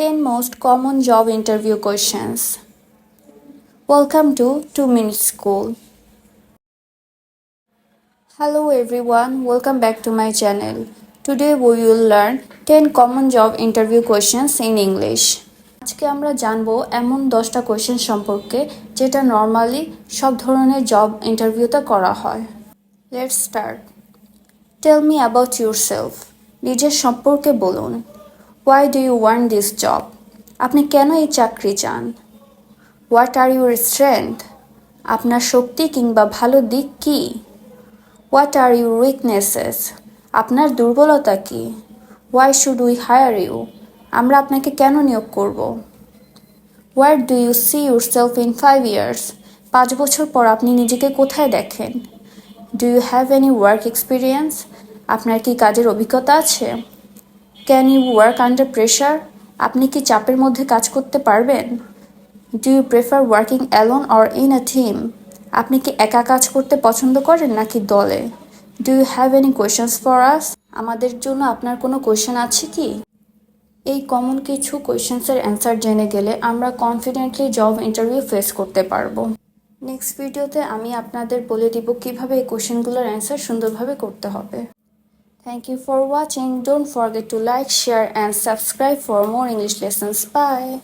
10 most common job interview questions. Welcome to 2 Minute School. Hello everyone, welcome back to my channel. Today we will learn 10 common job interview questions in English. আজকে আমরা জানব এমন দশটা question সম্পর্কে যেটা normally সব ধরনের job ইন্টারভিউতে করা হয় let's start tell me about yourself নিজের সম্পর্কে বলুন why do you want this job আপনি কেন এই চাকরি চান? হোয়াট আর ইউর স্ট্রেংথ আপনার শক্তি কিংবা ভালো দিক কী? হোয়াট আর ইউর উইকনেসেস আপনার দুর্বলতা কী? Why should we hire you আমরা আপনাকে কেন নিয়োগ করব? Where do you see yourself in five years পাঁচ বছর পর আপনি নিজেকে কোথায় দেখেন? Do you have any work experience আপনার কি কাজের অভিজ্ঞতা আছে? Can you work under pressure আপনি কি চাপের মধ্যে কাজ করতে পারবেন? Do you prefer working alone or in a team আপনি কি একা কাজ করতে পছন্দ করেন নাকি দলে? Do you have any questions for us আমাদের জন্য আপনার কোনো কোয়েশ্চেন আছে কি? এই কমন কিছু কোয়েশ্চেন্সের অ্যান্সার জেনে গেলে আমরা কনফিডেন্টলি জব ইন্টারভিউ ফেস করতে পারব। নেক্সট ভিডিওতে আমি আপনাদের বলে দিব কীভাবে এই কোয়েশ্চেনগুলোর অ্যান্সার সুন্দরভাবে করতে হবে। Thank you for watching. Don't forget to like, share and subscribe for more English lessons. Bye.